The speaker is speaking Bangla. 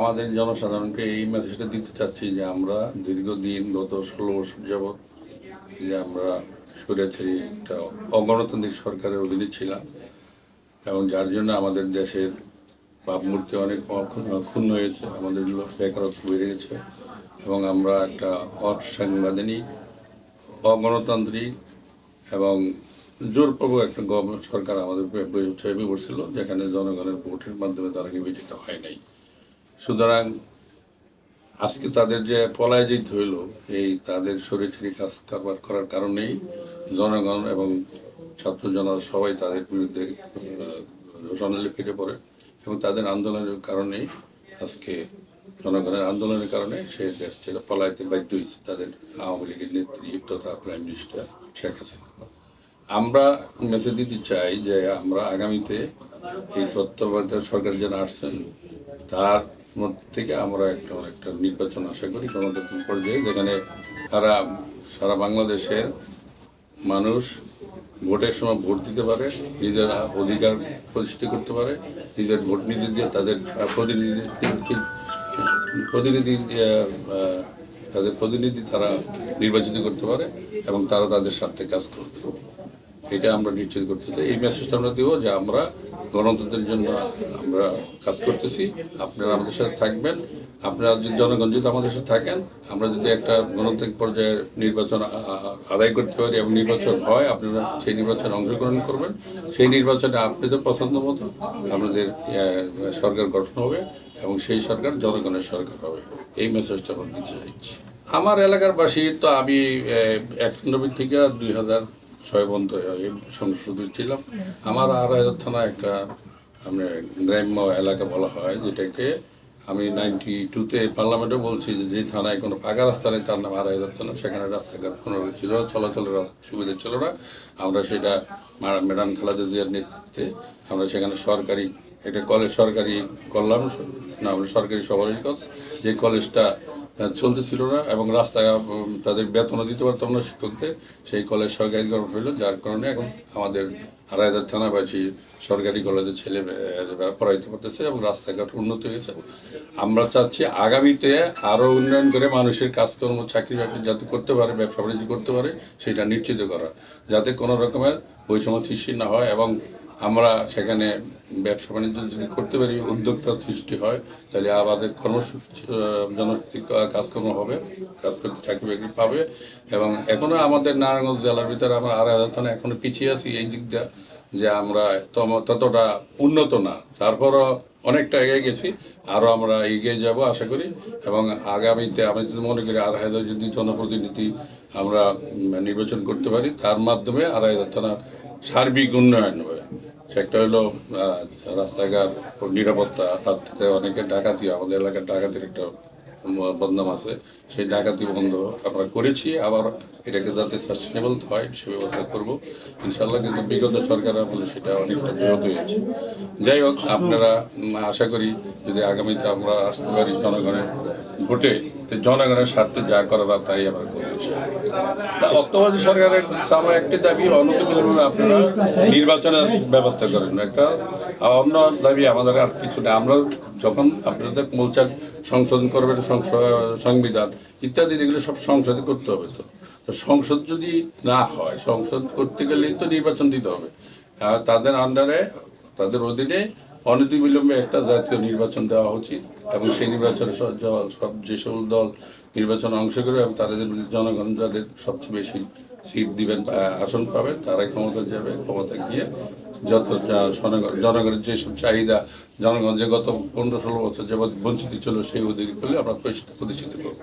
আমাদের জনসাধারণকে এই মেসেজটা দিতে চাচ্ছি যে আমরা দীর্ঘদিন গত ষোলো বছর যাবৎ যে আমরা স্বৈরাচারী একটা অগণতান্ত্রিক সরকারের অধীনে ছিলাম এবং যার জন্য আমাদের দেশের ভাবমূর্তি অনেক ক্ষুণ্ণ হয়েছে, আমাদের বেকারত্ব বেড়ে গেছে এবং আমরা একটা অসাংবিধানিক, অগণতান্ত্রিক এবং জোরপূর্বক একটা গভর্নমেন্ট সরকার আমাদের চেপে বসছিল, যেখানে জনগণের ভোটের মাধ্যমে তারা নির্বাচিত হয় নাই। সুতরাং আজকে তাদের যে পলায় যেতে হইল, এই তাদের শরীরচারী কাজ কারবার করার কারণেই জনগণ এবং ছাত্র জনতা সবাই তাদের বিরুদ্ধে সনালি ফিরে পড়ে এবং তাদের আন্দোলনের কারণেই আজকে জনগণের আন্দোলনের কারণে সে দেশ ছেড়ে পলাইতে বাধ্য হয়েছে তাদের আওয়ামী লীগের নেত্রী তথা প্রাইম মিনিস্টার শেখ হাসিনা। আমরা মেসেজ দিতে চাই যে আমরা আগামীতে এই তত্ত্বাবধায়ক সরকার যারা আসছেন তার থেকে আমরা একটা একটা নির্বাচন আশা করি গণতান্ত্রিক পর্যায়ে, যেখানে সারা সারা বাংলাদেশের মানুষ ভোটের সময় ভোট দিতে পারে, নিজেরা অধিকার প্রতিষ্ঠা করতে পারে, নিজের ভোট নিজে দিয়ে তাদের প্রতিনিধি প্রতিনিধি তাদের প্রতিনিধি তারা নির্বাচিত করতে পারে এবং তারা তাদের স্বার্থে কাজ করতে এটা আমরা নিশ্চিত করতে চাই। এই মেসেজটা আমরা দেবো যে আমরা গণতন্ত্রের জন্য আমরা কাজ করতেছি। আপনারা আমাদের সাথে থাকবেন। আপনারা যদি জনগণ যদি আমাদের সাথে থাকেন, আমরা যদি একটা গণতান্ত্রিক পর্যায়ে নির্বাচন আদায় করতে পারি এবং নির্বাচন হয়, আপনারা সেই নির্বাচনে অংশগ্রহণ করবেন। সেই নির্বাচনে আপনাদের পছন্দ মতো আপনাদের সরকার গঠন হবে এবং সেই সরকার জনগণের সরকার হবে। এই মেসেজটা আমরা দিতে চাইছি। আমার এলাকার বাসী তো আমি একানব্বই থেকে দুই হাজার ছয় এই সংসদ ছিলাম। আমার আড়াই হাজার থানা একটা মানে গ্রাম্য এলাকা বলা হয়, যেটাকে আমি নাইনটি টুতে পার্লামেন্টে বলছি যে যে থানায় কোনো পাকা রাস্তা নেই, তার নাম আড়াই হাজার থানা। সেখানে রাস্তাঘাট কোনো ছিল, চলাচলের সুবিধা ছিল না। আমরা সেটা ম্যাডাম খালাদা জিয়ার নেতৃত্বে আমরা সেখানে সরকারি একটা কলেজ সরকারি করলাম না আমরা সরকারি সবারই কাজ যে কলেজটা চলতেছিল না এবং রাস্তায় তাদের বেতনও দিতে পারতাম না শিক্ষকদের। সেই কলেজ সরকারি করা হইল, যার কারণে এখন আমাদের আড়াইদার থানাবাসী সরকারি কলেজের ছেলে পড়াইতে পারতেছে এবং রাস্তাঘাট উন্নত হয়েছে। আমরা চাচ্ছি আগামীতে আরও উন্নয়ন করে মানুষের কাজকর্ম চাকরি বাকরি যাতে করতে পারে ব্যবসা বাণিজ্য করতে পারে, সেটা নিশ্চিত করা। যাতে কোনো রকমের বৈষম্য সৃষ্টি না হয় এবং আমরা সেখানে ব্যবসা বাণিজ্য যদি করতে পারি, উদ্যোক্তার সৃষ্টি হয়, তাহলে আমাদের কর্মসূচি জনশক্তি কাজকর্ম হবে, কাজ করতে চাকরি বাকরি পাবে। এবং এখনও আমাদের নারায়ণগঞ্জ জেলার ভিতরে আমরা আড়াই হাজার থানা এখনও পিছিয়ে আছি এই দিক দিয়ে। যে আমরা ততটা উন্নত না। তারপরও অনেকটা এগিয়ে গেছি, আরও আমরা এগিয়ে যাব আশা করি। এবং আগামীতে আমি যদি মনে করি আড়াই হাজার যদি জনপ্রতিনিধি আমরা নির্বাচন করতে পারি, তার মাধ্যমে আড়াই হাজার থানার সার্বিক উন্নয়ন হবে। সেটা হলো রাস্তাঘাট নিরাপত্তা, রাস্তাতে অনেকে ডাকাতি, আমাদের এলাকার ডাকাতির একটা বদনাম আছে। সেই ডাকাতি বন্ধ আমরা করেছি, আবার এটাকে যাতে সাস্টেনেবল হয়, সে ব্যবস্থা করব। ইনশাল্লাহ কিন্তু বিগত সরকার আমলে সেটা অনেকটা ব্যাহত হয়েছে। যাই হোক, আপনারা আশা করি যদি আগামীতে আমরা আসতে পারি জনগণের ভোটে, তো জনগণের স্বার্থে যা করার তাই আমরা ইনশাআল্লাহ। বর্তমান সরকারের আমার একটি দাবি অনতিবিলম্বে আপনারা নির্বাচনের ব্যবস্থা করেন। একটা, অন্য দাবি আমাদের আর কিছু নেই আমরা যখন আপনাদের মূলচার সংশোধন করবেন সংবিধান ইত্যাদি, এগুলো সব সংশোধন করতে হবে তো। তো সংসদ যদি না হয়, সংসদ করতে গেলেই তো নির্বাচন দিতে হবে। আর তাদের আন্ডারে তাদের অধীনে অনতিবিলম্বে একটা জাতীয় নির্বাচন দেওয়া উচিত এবং সেই নির্বাচনে সব- যে সকল দল নির্বাচনে অংশগ্রহণ এবং তাদের জনগণ যাদের সবচেয়ে বেশি সিট দিবেন আসন পাবেন, তারাই ক্ষমতা যাবে, ক্ষমতা গিয়ে যত জনগণ- জনগণের যেসব চাহিদা, জনগণ যে গত পনেরো ষোলো বছর যাবৎ বঞ্চিত ছিল, সেই অধিকার পেলে আমরা প্রতিষ্ঠিত করব